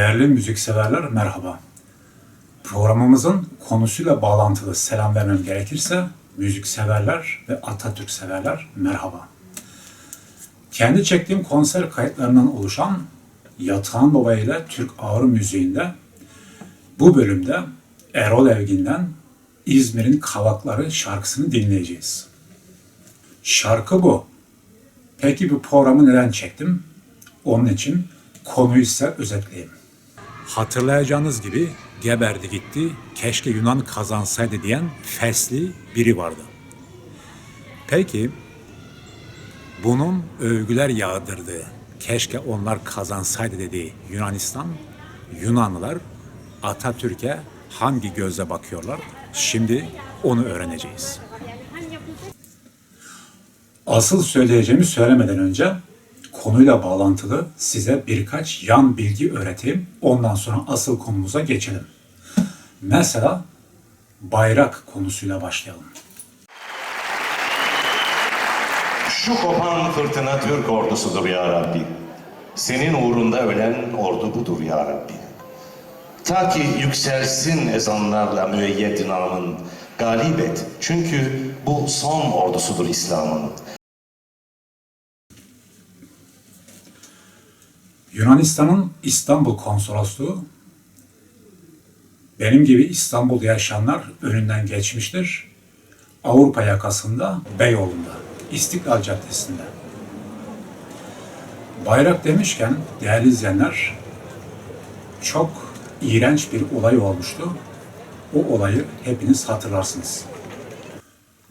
Değerli müzikseverler merhaba. Programımızın konusuyla bağlantılı selam vermem gerekirse müzikseverler ve Atatürk severler merhaba. Kendi çektiğim konser kayıtlarından oluşan Yatağan Baba ile Türk Ağrı Müziği'nde bu bölümde Erol Evgin'den İzmir'in Kavakları şarkısını dinleyeceğiz. Şarkı bu. Peki bu programı neden çektim? Onun için konuyu ise özetleyeyim. Hatırlayacağınız gibi geberdi gitti, keşke Yunan kazansaydı diyen fesli biri vardı. Peki bunun övgüler yağdırdığı, keşke onlar kazansaydı dediği Yunanistan, Yunanlılar Atatürk'e hangi gözle bakıyorlar? Şimdi onu öğreneceğiz. Asıl söyleyeceğimi söylemeden önce konuyla bağlantılı size birkaç yan bilgi öğreteyim. Ondan sonra asıl konumuza geçelim. Mesela bayrak konusuyla başlayalım. Şu kopan fırtına Türk ordusudur ya Rabbi. Senin uğrunda ölen ordu budur ya Rabbi. Ta ki yükselsin ezanlarla müeyyed namın. Galip et. Çünkü bu son ordusudur İslam'ın. Yunanistan'ın İstanbul Konsolosluğu benim gibi İstanbul'da yaşayanlar önünden geçmiştir. Avrupa yakasında Beyoğlu'nda, İstiklal Caddesi'nde. Bayrak demişken değerli izleyenler çok iğrenç bir olay olmuştu. O olayı hepiniz hatırlarsınız.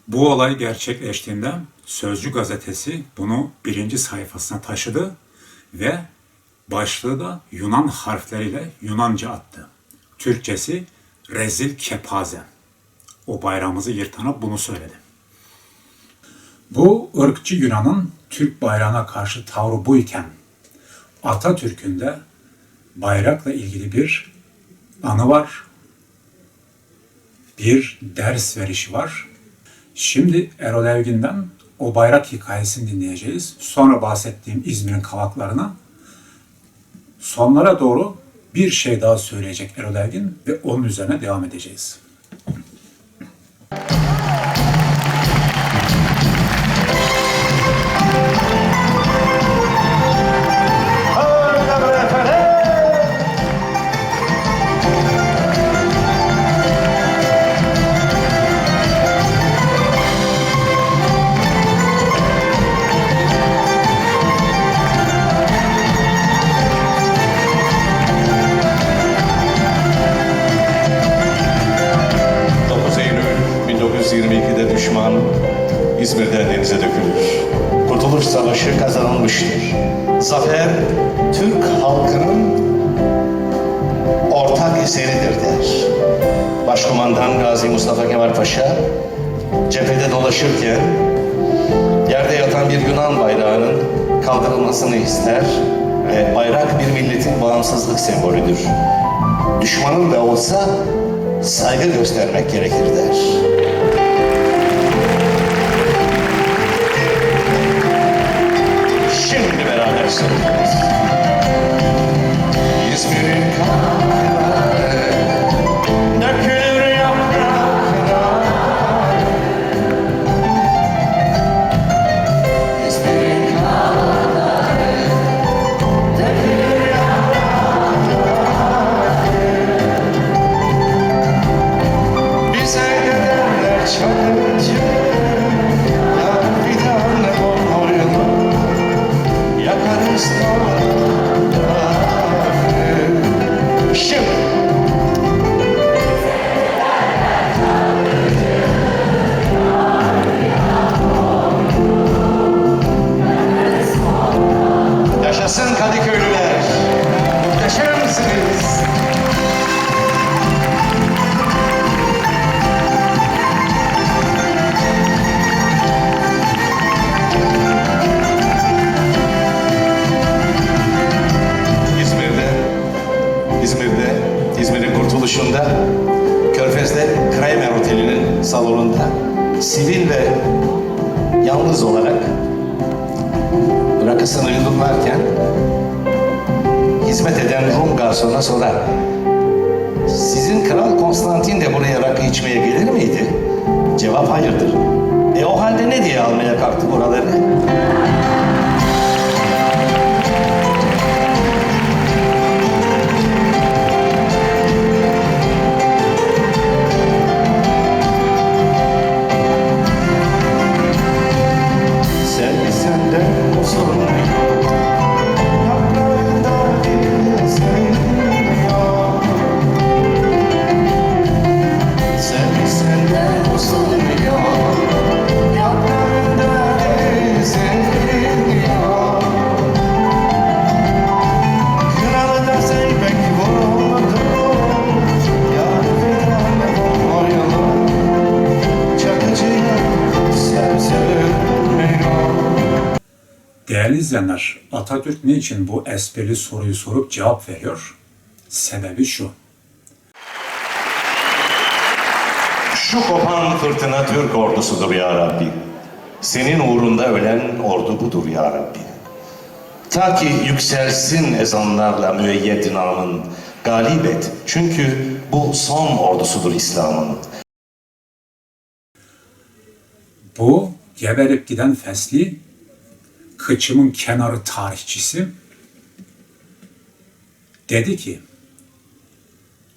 Bu olay gerçekleştiğinde Sözcü gazetesi bunu birinci sayfasına taşıdı ve başlığı da Yunan harfleriyle Yunanca attı. Türkçesi rezil kepaze. O bayrağımızı yırtana bunu söyledi. Bu ırkçı Yunan'ın Türk bayrağına karşı tavrı bu iken Atatürk'ün de bayrakla ilgili bir anı var. Bir ders verişi var. Şimdi Erol Evgin'den o bayrak hikayesini dinleyeceğiz. Sonra bahsettiğim İzmir'in kavaklarına sonlara doğru bir şey daha söyleyecek Erol Evgin ve onun üzerine devam edeceğiz. Savaşı kazanılmıştır. Zafer Türk halkının ortak eseridir der. Başkumandan Gazi Mustafa Kemal Paşa cephede dolaşırken yerde yatan bir Yunan bayrağının kaldırılmasını ister ve bayrak bir milletin bağımsızlık sembolüdür. Düşmanın da olsa saygı göstermek gerekir der. İçmeye gelir miydi? Cevap hayırdır. E o halde ne diye almaya kalktı buraları? Değerli izleyenler, Atatürk niçin bu esprili soruyu sorup cevap veriyor? Sebebi şu. Şu kopan fırtına Türk ordusudur ya Rabbi. Senin uğrunda ölen ordu budur ya Rabbi. Ta ki yükselsin ezanlarla müeyyed namın. Galip et. Çünkü bu son ordusudur İslam'ın. Bu geberip giden fesli, kıçımın kenarı tarihçisi dedi ki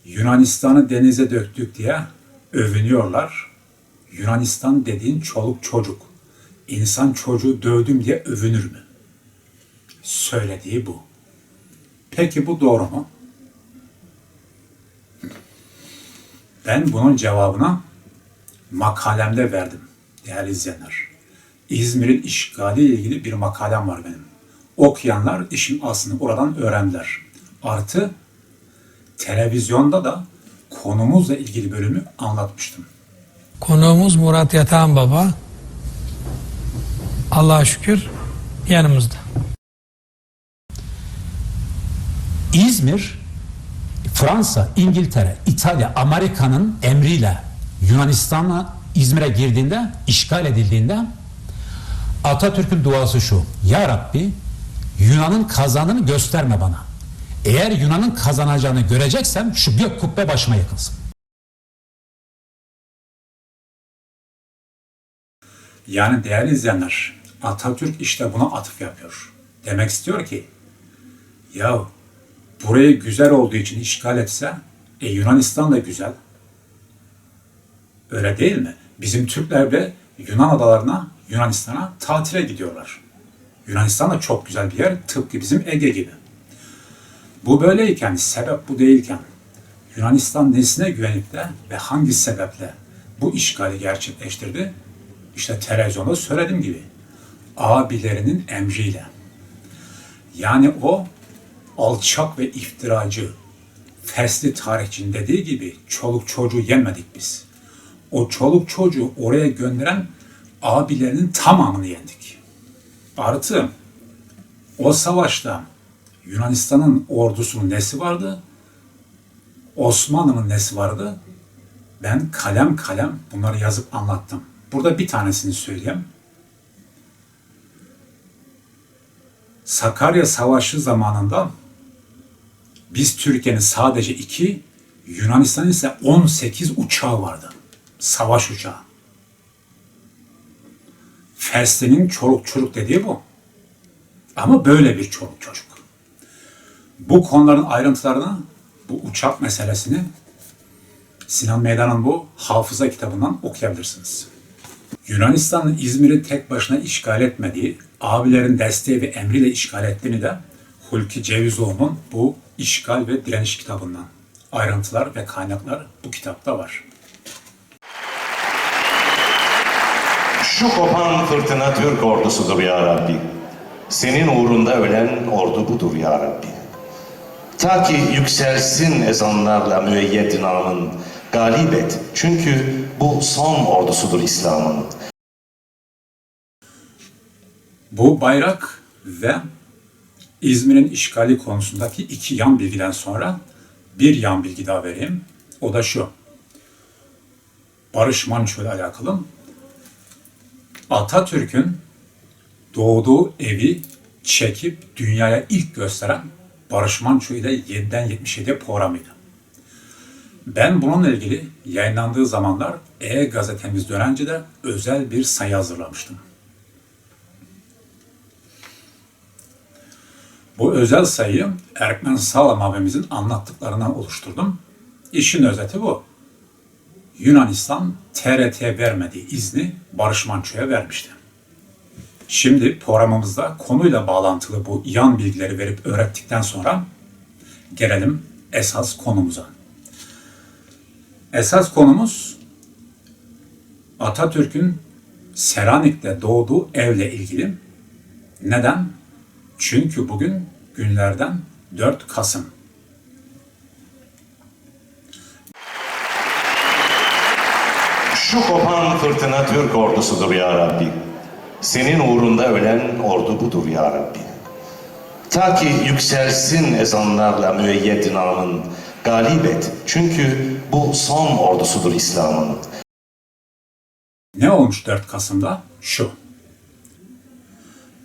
Yunanistan'ı denize döktük diye övünüyorlar. Yunanistan dediğin çoluk çocuk. İnsan çocuğu dövdüm diye övünür mü? Söylediği bu. Peki bu doğru mu? Ben bunun cevabına makalemde verdim değerli izleyenler. İzmir'in işgali ile ilgili bir makalem var benim. Okuyanlar işin aslını oradan öğrendiler. Artı televizyonda da konumuzla ilgili bölümü anlatmıştım. Konuğumuz Murat Yatağan Baba. Allah'a şükür yanımızda. İzmir, Fransa, İngiltere, İtalya, Amerika'nın emriyle Yunanistan'la İzmir'e girdiğinde, işgal edildiğinde Atatürk'ün duası şu. Ya Rabbi Yunan'ın kazanını gösterme bana. Eğer Yunan'ın kazanacağını göreceksem şu gök kubbe başıma yıkılsın. Yani değerli izleyenler, Atatürk işte buna atıf yapıyor. Demek istiyor ki, ya burayı güzel olduğu için işgal etse, e Yunanistan da güzel. Öyle değil mi? Bizim Türkler de Yunan adalarına, Yunanistan'a tatile gidiyorlar. Yunanistan da çok güzel bir yer, tıpkı bizim Ege gibi. Bu böyleyken, sebep bu değilken, Yunanistan nesine güvenip de ve hangi sebeple bu işgali gerçekleştirdi? İşte televizyonda söylediğim gibi abilerinin emriyle. Yani o alçak ve iftiracı fesli tarihçinin dediği gibi çoluk çocuğu yemedik biz. O çoluk çocuğu oraya gönderen abilerinin tamamını yendik. Artı o savaşta Yunanistan'ın ordusunun nesi vardı? Osmanlı'nın nesi vardı? Ben kalem kalem bunları yazıp anlattım. Burada bir tanesini söyleyeyim. Sakarya Savaşı zamanında biz Türkiye'nin sadece iki, Yunanistan'ın ise 18 uçağı vardı. Savaş uçağı. Fesli'nin çoluk çocuk dediği bu. Ama böyle bir çoluk çocuk. Bu konuların ayrıntılarını, bu uçak meselesini Sinan Meydan'ın bu hafıza kitabından okuyabilirsiniz. Yunanistan'ın İzmir'i tek başına işgal etmediği, abilerin desteği ve emriyle işgal ettiğini de Hulki Cevizoğlu'nun bu işgal ve direniş kitabından ayrıntılar ve kaynaklar bu kitapta var. Şu kopan fırtına Türk ordusudur ya Rabbi. Senin uğrunda ölen ordu budur ya Rabbi. Ta ki yükselsin ezanlarla müeyyed namın. Galip et. Çünkü bu son ordusudur İslam'ın. Bu bayrak ve İzmir'in işgali konusundaki iki yan bilgiden sonra bir yan bilgi daha vereyim. O da şu. Barış Manço ile alakalı. Atatürk'ün doğduğu evi çekip dünyaya ilk gösteren Barış Manço ile 7'den 77'ye programıydı. Ben bununla ilgili yayınlandığı zamanlar E-Gazetemizden önce de özel bir sayı hazırlamıştım. Bu özel sayıyı Erkmen Sağlam abimizin anlattıklarından oluşturdum. İşin özeti bu. Yunanistan TRT vermediği izni Barış Manço'ya vermişti. Şimdi programımızda konuyla bağlantılı bu yan bilgileri verip öğrettikten sonra gelelim esas konumuza. Esas konumuz Atatürk'ün Selanik'te doğduğu evle ilgili. Neden? Çünkü bugün günlerden 4 Kasım. Şu kopan fırtına Türk ordusudur ya Rabbi. Senin uğrunda ölen ordu budur ya Rabbi. Ta ki yükselsin ezanlarla müeyyed namın. Galip. Çünkü bu son ordusudur İslam'ın. Ne olmuş 4 Kasım'da? Şu.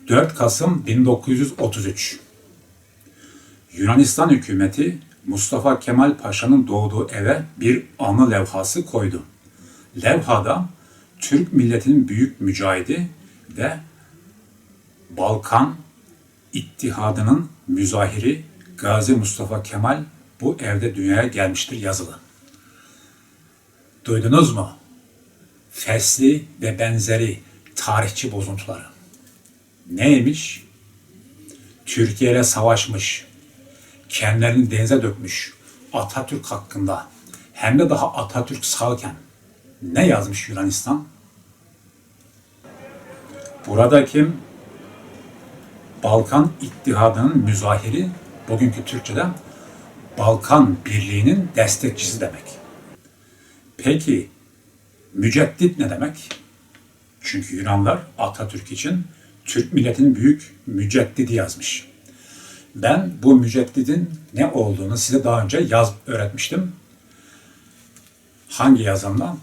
4 Kasım 1933. Yunanistan hükümeti Mustafa Kemal Paşa'nın doğduğu eve bir anı levhası koydu. Levhada Türk milletinin büyük mücahidi ve Balkan İttihadının müzahiri Gazi Mustafa Kemal bu evde dünyaya gelmiştir yazılı. Duydunuz mu? Fesli ve benzeri tarihçi bozuntuları. Neymiş? Türkiye ile savaşmış, kendilerini denize dökmüş Atatürk hakkında hem de daha Atatürk sağken ne yazmış Yunanistan? Buradaki Balkan İttihadının müzahiri bugünkü Türkçe'de Balkan Birliği'nin destekçisi demek. Peki müceddit ne demek? Çünkü Yunanlar Atatürk için Türk milletinin büyük müceddidi yazmış. Ben bu müceddidin ne olduğunu size daha önce yaz öğretmiştim. Hangi yazımda?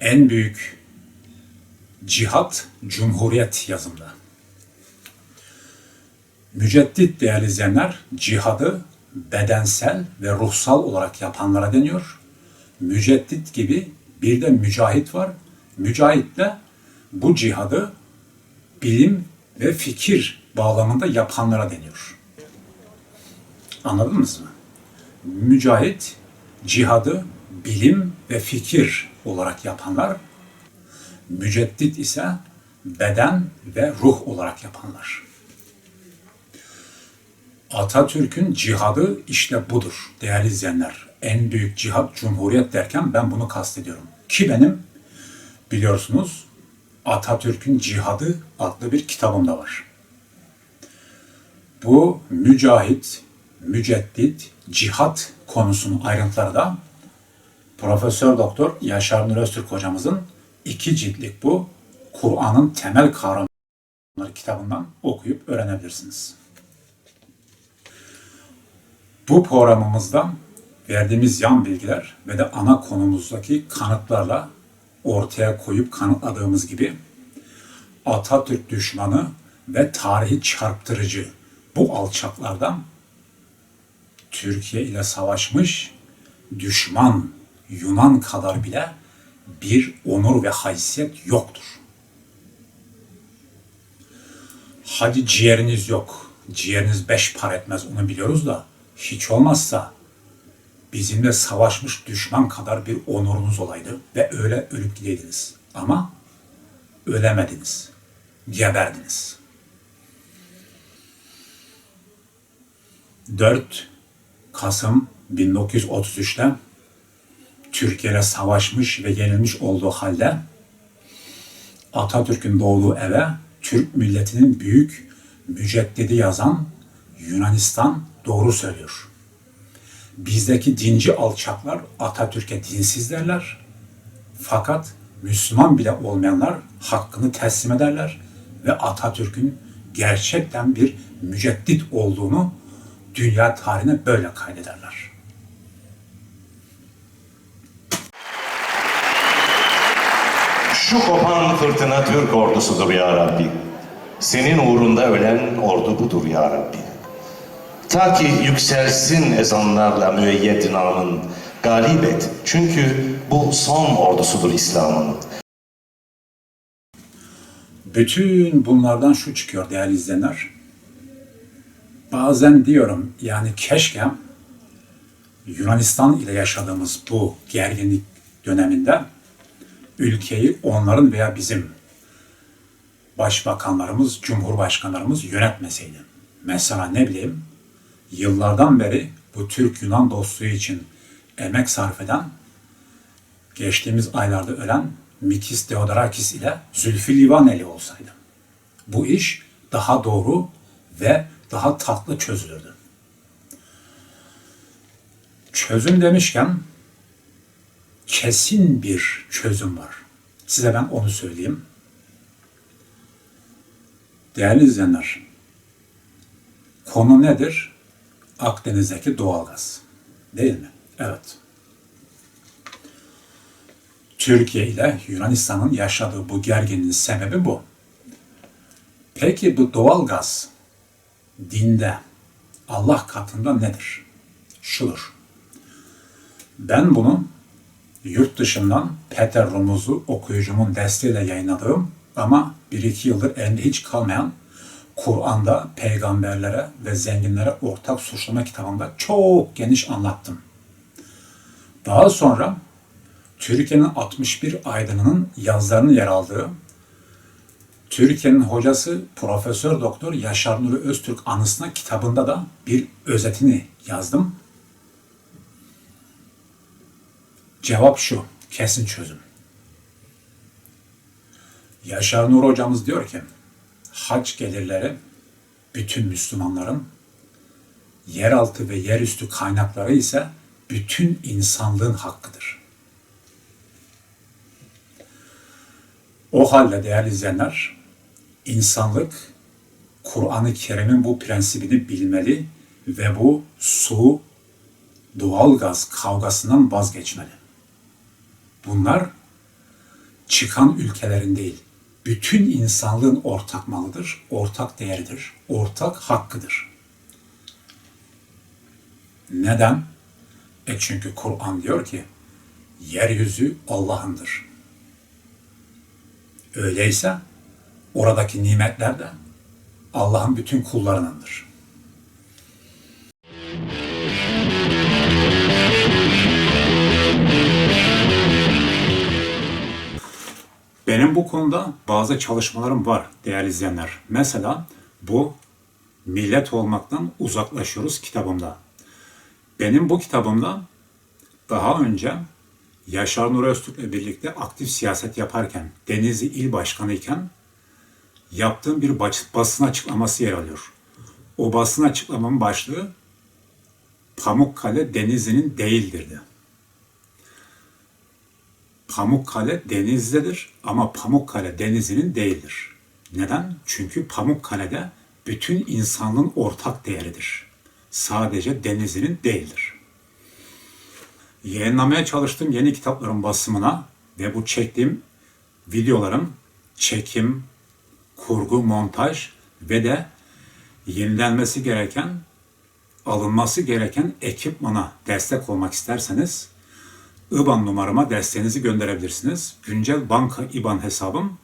En büyük cihat Cumhuriyet yazımda. Müceddit değerli izleyenler cihadı bedensel ve ruhsal olarak yapanlara deniyor. Müceddit gibi bir de mücahit var. Mücahit de bu cihadı bilim ve fikir bağlamında yapanlara deniyor. Anladınız mı? Mücahit cihadı bilim ve fikir olarak yapanlar, müceddit ise beden ve ruh olarak yapanlar. Atatürk'ün cihadı işte budur değerli izleyenler. En büyük cihat cumhuriyet derken ben bunu kastediyorum. Ki benim biliyorsunuz Atatürk'ün Cihadı adlı bir kitabım da var. Bu mücahit, müceddit, cihat konusunun ayrıntıları da Profesör Doktor Yaşar Nur Öztürk hocamızın iki ciltlik bu Kur'an'ın temel kavramları kitabından okuyup öğrenebilirsiniz. Bu programımızda verdiğimiz yan bilgiler ve de ana konumuzdaki kanıtlarla ortaya koyup kanıtladığımız gibi Atatürk düşmanı ve tarihi çarptırıcı bu alçaklardan Türkiye ile savaşmış düşman Yunan kadar bile bir onur ve haysiyet yoktur. Hadi ciğeriniz yok, ciğeriniz beş par etmez onu biliyoruz da hiç olmazsa bizimle savaşmış düşman kadar bir onurunuz olaydı ve öyle ölüp gideydiniz. Ama ölemediniz. Geberdiniz. 4 Kasım 1933'te Türkiye ile savaşmış ve yenilmiş olduğu halde Atatürk'ün doğduğu eve Türk milletinin büyük müceddidi yazan Yunanistan doğru söylüyor. Bizdeki dinci alçaklar Atatürk'e dinsiz derler. Fakat Müslüman bile olmayanlar hakkını teslim ederler ve Atatürk'ün gerçekten bir müceddit olduğunu dünya tarihine böyle kaydederler. Şu kopan fırtına Türk ordusudur ya Rabbi. Senin uğrunda ölen ordu budur ya Rabbi. Ta ki yükselsin ezanlarla müeyyed namın. Galip et. Çünkü bu son ordusudur İslam'ın. Bütün bunlardan şu çıkıyor değerli izleyenler. Bazen diyorum yani keşke Yunanistan ile yaşadığımız bu gerginlik döneminde ülkeyi onların veya bizim başbakanlarımız, cumhurbaşkanlarımız yönetmeseydi. Mesela ne bileyim yıllardan beri bu Türk-Yunan dostluğu için emek sarf eden geçtiğimiz aylarda ölen Mikis Theodorakis ile Zülfü Livaneli olsaydı. Bu iş daha doğru ve daha tatlı çözülürdü. Çözüm demişken kesin bir çözüm var. Size ben onu söyleyeyim. Değerli izleyenler, konu nedir? Akdeniz'deki doğalgaz. Değil mi? Evet. Türkiye ile Yunanistan'ın yaşadığı bu gerginliğin sebebi bu. Peki bu doğalgaz dinde Allah katında nedir? Şudur. Ben bunu yurt dışından Peter Rumuz'u okuyucumun desteğiyle yayınladığım ama bir iki yıldır elimde hiç kalmayan Kur'an'da peygamberlere ve zenginlere ortak suçlama kitabında çok geniş anlattım. Daha sonra Türkiye'nin 61 aydınının yazlarının yer aldığı Türkiye'nin hocası Profesör Doktor Yaşar Nuri Öztürk anısına kitabında da bir özetini yazdım. Cevap şu, kesin çözüm. Yaşar Nur hocamız diyor ki, hac gelirleri bütün Müslümanların, yeraltı ve yerüstü kaynakları ise bütün insanlığın hakkıdır. O halde değerli izleyenler, insanlık Kur'an-ı Kerim'in bu prensibini bilmeli ve bu su, doğalgaz kavgasından vazgeçmeli. Bunlar çıkan ülkelerin değil, bütün insanlığın ortak malıdır, ortak değeridir, ortak hakkıdır. Neden? E çünkü Kur'an diyor ki, yeryüzü Allah'ındır. Öyleyse oradaki nimetler de Allah'ın bütün kullarınındır. Benim bu konuda bazı çalışmalarım var değerli izleyenler. Mesela bu millet olmaktan uzaklaşıyoruz kitabımda. Benim bu kitabımda daha önce Yaşar Nur Öztürk'le birlikte aktif siyaset yaparken, Denizli İl Başkanı iken yaptığım bir basın açıklaması yer alıyor. O basın açıklamamın başlığı Pamukkale Denizli'nin değildirdi. Pamukkale Denizli'dedir ama Pamukkale Denizli'nin değildir. Neden? Çünkü Pamukkale'de bütün insanlığın ortak değeridir. Sadece Denizli'nin değildir. Yayınlamaya çalıştığım yeni kitapların basımına ve bu çektiğim videoların çekim, kurgu, montaj ve de yenilenmesi gereken, alınması gereken ekipmana destek olmak isterseniz IBAN numarama desteğinizi gönderebilirsiniz. Güncel banka IBAN hesabım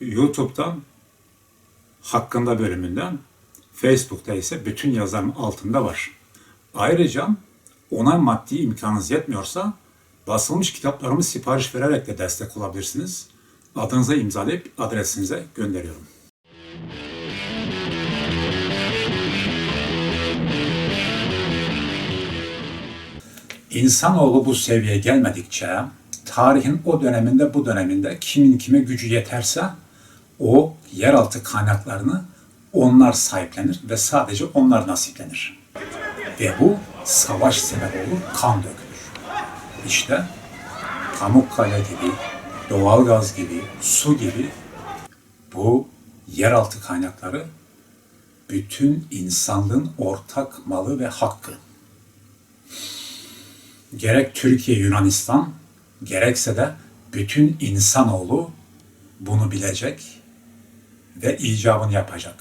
YouTube'da hakkında bölümünden, Facebook'ta ise bütün yazarım altında var. Ayrıca ona maddi imkanınız yetmiyorsa basılmış kitaplarımı sipariş vererek de destek olabilirsiniz. Adınıza imzalayıp adresinize gönderiyorum. İnsanoğlu bu seviyeye gelmedikçe tarihin o döneminde bu döneminde kimin kime gücü yeterse o yeraltı kaynaklarını onlar sahiplenir ve sadece onlar nasiplenir. Ve bu savaş sebep olur, kan dökülür. İşte Pamukkale gibi, doğalgaz gibi, su gibi bu yeraltı kaynakları bütün insanlığın ortak malı ve hakkı. Gerek Türkiye, Yunanistan, gerekse de bütün insanoğlu bunu bilecek ve icabını yapacak.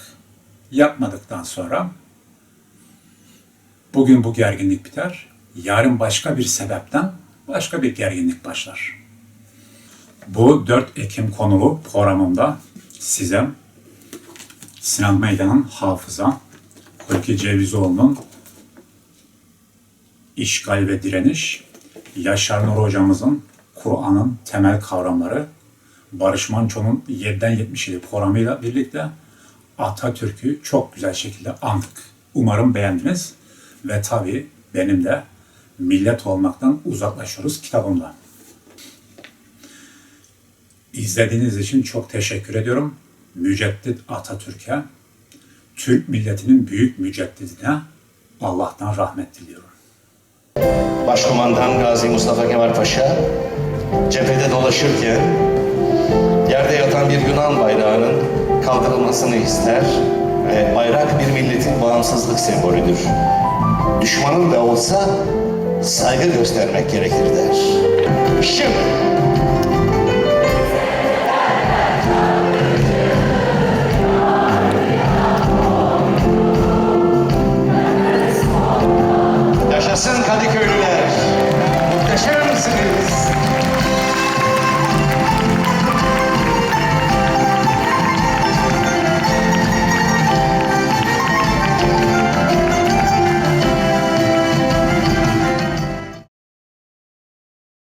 Yapmadıktan sonra Bugün bu gerginlik biter, yarın başka bir sebepten başka bir gerginlik başlar. Bu 4 Ekim konulu programımda size Sinan Meydan'ın hafıza, Hulki Cevizoğlu'nun işgal ve direniş, Yaşar Nur hocamızın Kur'an'ın temel kavramları, Barış Manço'nun 7'den 77 programıyla birlikte Atatürk'ü çok güzel şekilde andık. Umarım beğendiniz ve tabii benim de millet olmaktan uzaklaşıyoruz kitabımda. İzlediğiniz için çok teşekkür ediyorum. Müceddit Atatürk'e, Türk milletinin büyük müceddidine Allah'tan rahmet diliyorum. Başkomandan Gazi Mustafa Kemal Paşa cephede dolaşırken yerde yatan bir Yunan bayrağının kaldırılmasını ister ve bayrak bir milletin bağımsızlık sembolüdür. Düşmanın da olsa saygı göstermek gerekir der. Şimdi